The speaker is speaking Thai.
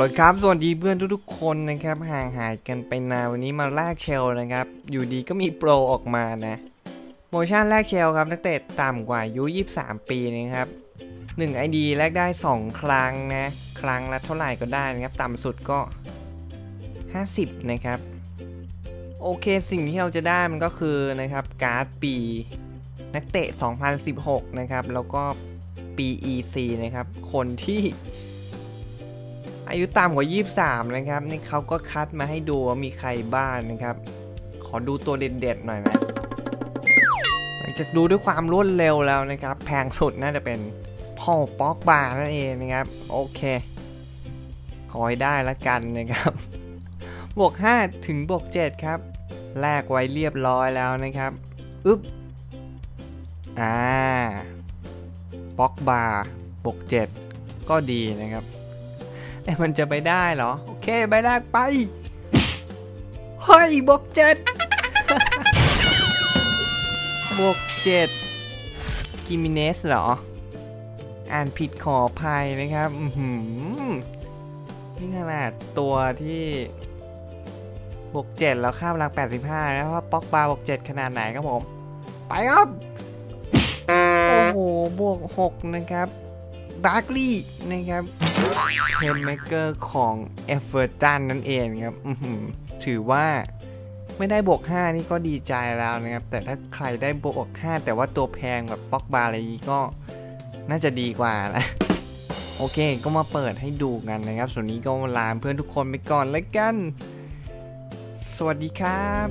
วัสดีครับ สวัสดีเพื่อนทุกๆคนนะครับ ห่างหายกันไปนานวันนี้มาแลกเชลนะครับ อยู่ดีก็มีโปรออกมานะโมชั่นแลกเชลครับนักเตะต่ำกว่าอายุ 23 ปีนะครับ1 ID แลกได้ 2 ครั้งนะ ครั้งละเท่าไหร่ก็ได้นะครับ ต่ำสุดก็ 50 นะครับ โอเคสิ่งที่เราจะได้มันก็คือนะครับ การ์ดปีนักเตะ 2016 นะครับ แล้วก็ปี EC นะครับ คนที่ อายุต่ำกว่า 23 นะครับ นี่เขาก็คัดมาให้ดูว่ามีใครบ้างนะครับ ขอดูตัวเด็ดๆหน่อยนะหลังจากดูด้วยความรวดเร็วแล้วนะครับ แพงสุดน่าจะเป็นพ่อป๊อกบาร์นั่นเองนะครับ โอเค ขอให้ได้ละกันนะครับ บวก 5 ถึงบวก 7 ครับ แลกไว้เรียบร้อยแล้วนะครับ อึ๊บ อ่าป๊อกบาร์บวก 7 ก็ดีนะครับ แต่มันจะไปได้เหรอ โอเคใบแรกไป เฮ้ยบวกเจ็ดบวกเจ็ดกิมิเนสเหรอ อ่านผิดขออภัยนะครับอืนี่ขนาดตัวที่บวกเจ็ดแล้วข้ามรัง 85 นะว่าป๊อกบาร์บวกเจ็ดขนาดไหนครับผม ไปครับ โอ้โห บวก 6 นะครับ บาร์กลีย์นะครับ เพนเมเกอร์ของเอฟเวอร์ตันนั่นเองครับถือว่าไม่ได้บวก 5 นี่ก็ดีใจแล้วนะครับ แต่ถ้าใครได้บวก 5 แต่ว่าตัวแพงแบบป๊อกบาร์อะไรนี้ก็น่าจะดีกว่านะโอเค ก็มาเปิดให้ดูกันนะครับ ส่วนนี้ก็ลาเพื่อนทุกคนไปก่อนแล้วกัน สวัสดีครับ